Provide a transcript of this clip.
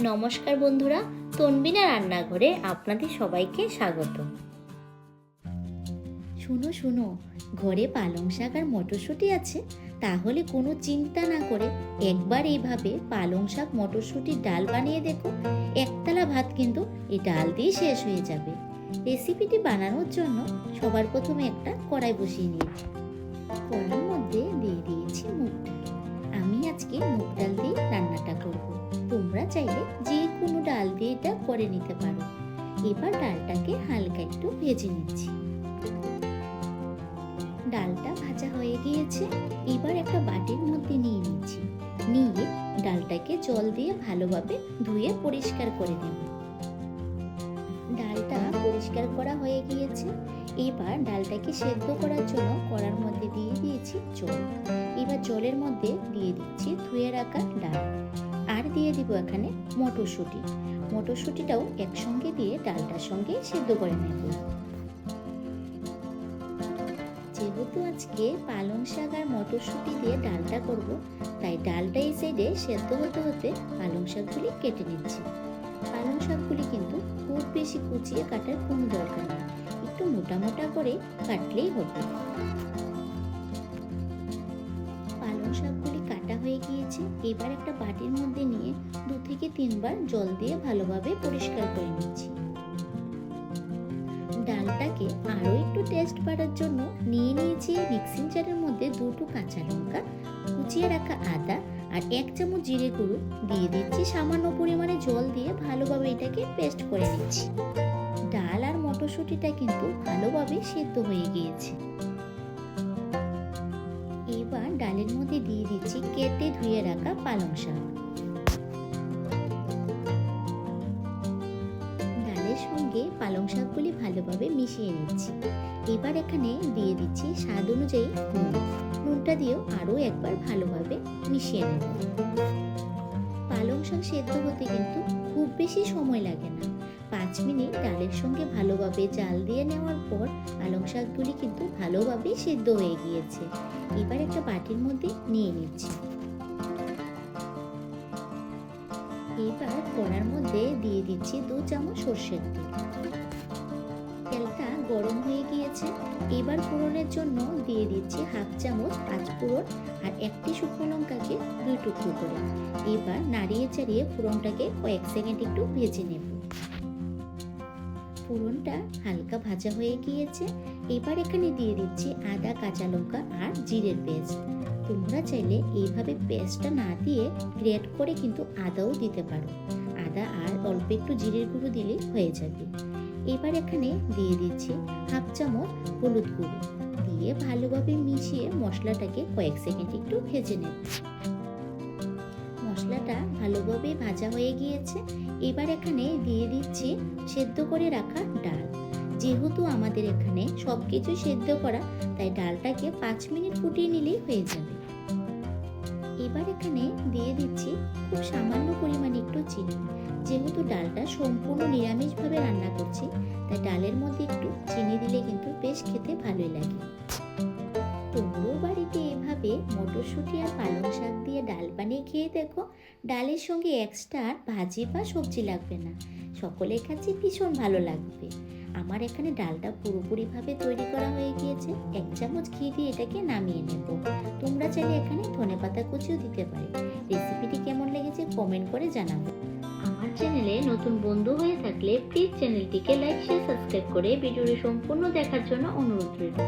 নমস্কার বন্ধুরা, তনবিনা রান্নাঘরে আপনাদের সবাইকে স্বাগত। শুনো শুনো, ঘরে পালং শাক আর মটরশুঁটি আছে, তাহলে কোনো চিন্তা না করে একবার এইভাবে পালং শাক, মটরশুঁটির ডাল বানিয়ে দেখো, একতলা ভাত কিন্তু এই ডাল দিয়ে শেষ হয়ে যাবে। রেসিপিটি বানানোর জন্য সবার প্রথমে একটা কড়াই বসিয়ে নিয়েছি কড়াইয়ের মধ্যে দিয়ে দিয়েছি মুগ ডাল। আমি আজকে মুগ ডাল দিয়ে রান্নাটা করে নিতে পারো। এবার ডালটাকে হালকা একটু ভেজে নিচ্ছি। ডালটা ভাজা হয়ে গিয়েছে। এবার একটা বাটির মধ্যে নিয়ে নিচ্ছি। নিয়ে ডালটাকে জল দিয়ে ভালোভাবে ধুয়ে পরিষ্কার করে নেব। ডালটা পরিষ্কার করা হয়ে গিয়েছে। এবার ডালটাকে সেদ্ধ করার জন্য কড়ার মধ্যে দিয়ে দিয়েছি জল। এবার জলের মধ্যে দিয়ে দিচ্ছি ধুয়ে রাখা ডাল। আর দিয়ে দিব এখানে মটরশুঁটি। মটরশুঁটিটাও একসঙ্গে দিয়ে ডালটার সঙ্গে সেদ্ধ করে নেব। যেহেতু আজকে পালং শাক আর মটরশুঁটি দিয়ে ডালটা করব, তাই ডালটা এই সাইডে সেদ্ধ হতে হতে পালং শাকগুলি কেটে নিচ্ছি। পালং শাকগুলি কিন্তু খুব বেশি কুচিয়ে কাটার কোনো দরকার নেই। একটু মোটা মোটা করে কাটলেই হবে হয়ে গিয়েছে। এবার একটা বাটির মধ্যে নিয়ে দু থেকে তিনবার জল দিয়ে ভালোভাবে পরিষ্কার করে নিচ্ছি। ডালটাকে আরও একটু টেস্ট বাড়ার জন্য নিয়ে নিয়েছি মিক্সিং জারের মধ্যে দুটো কাঁচা লঙ্কা, কুচিয়ে রাখা আদা আর এক চামচ জিরে গুঁড়ো দিয়ে দিচ্ছি সামান্য পরিমাণে জল দিয়ে ভালোভাবে এটাকে পেস্ট করে নিচ্ছি। ডাল আর মটরশুঁটিটা কিন্তু ভালোভাবে সেদ্ধ হয়ে গিয়েছে। ডালের মধ্যে দিয়ে দিচ্ছি কেটে ধুয়ে রাখা পালং শাক। ডালের সঙ্গে পালং শাকগুলি ভালোভাবে মিশিয়ে নিচ্ছি। এবার এখানে দিয়ে দিচ্ছি স্বাদ অনুযায়ী নুন। নুনটা দিয়েও আরও একবার ভালোভাবে মিশিয়ে নেব। পালং শাক সেদ্ধ হতে কিন্তু খুব বেশি সময় লাগে না। পাঁচ মিনিট ডালের সঙ্গে ভালোভাবে জাল দিয়ে নেওয়ার পর পালং শাকগুলি কিন্তু ভালোভাবে সেদ্ধ হয়ে গিয়েছে। এবার একটা বাটির মধ্যে নিয়ে নিচ্ছি। এবার কড়ার মধ্যে দিয়ে দিচ্ছি দু চামচ সর্ষের তেল। তেলটা গরম হয়ে গিয়েছে। এবার ফোড়নের জন্য দিয়ে দিচ্ছি হাফ চামচ পাঁচ ফোড়ন আর একটি শুকনো লঙ্কাকে দুই টুকরো করে। এবার নাড়িয়ে চাড়িয়ে ফোড়নটাকে কয়েক সেকেন্ড একটু ভেজে নেব। ফোড়নটা হালকা ভাজা হয়ে গিয়েছে। এবার এখানে দিয়ে দিচ্ছি আদা, কাঁচা লঙ্কা আর জিরের পেস্ট। তোমরা চাইলে এইভাবে পেস্টটা না দিয়ে গ্রেট করে কিন্তু আদাও দিতে পারো। আদা আর অল্প একটু জিরের গুঁড়ো দিলে হয়ে যাবে। এবার এখানে দিয়ে দিচ্ছি হাফ চামচ হলুদ গুঁড়ো। দিয়ে ভালোভাবে মিশিয়ে মশলাটাকে কয়েক সেকেন্ড একটু ভেজে নেব। মশলাটা ভালোভাবে ভাজা হয়ে গিয়েছে। এবার এখানে দিয়ে দিচ্ছি সেদ্ধ করে রাখা ডাল। যেহেতু আমাদের এখানে সব কিছু সেদ্ধ করা, তাই ডালটাকে পাঁচ মিনিট ফুটিয়ে নিলেই হয়ে যাবে। এবার এখানে দিয়ে দিচ্ছি খুব সামান্য পরিমাণে একটু চিনি। যেহেতু ডালটা সম্পূর্ণ নিরামিষভাবে রান্না করছি, তাই ডালের মধ্যে একটু চিনি দিলে কিন্তু বেশ খেতে ভালোই লাগে। মটরশুঁটি আর পালং শাক দিয়ে ডাল বানিয়ে খেয়ে দেখো। ডালের সঙ্গে এক্সট্রা ভাজি বা সবজি লাগবে না। সকলের কাছে ভীষণ ভালো লাগবে। আমার এখানে ডালটা পুরোপুরিভাবে তৈরি করা হয়ে গিয়েছে। এক চামচ ঘি দিয়ে এটাকে নামিয়ে নেব। তোমরা চাইলে এখানে ধনেপাতা কুচিও দিতে পারে। রেসিপিটি কেমন লেগেছে কমেন্ট করে জানাব আমার চ্যানেলে নতুন বন্ধু হয়ে থাকলে প্লিজ চ্যানেলটিকে লাইক শেয়ার সাবস্ক্রাইব করে ভিডিওটি সম্পূর্ণ দেখার জন্য অনুরোধ রইল।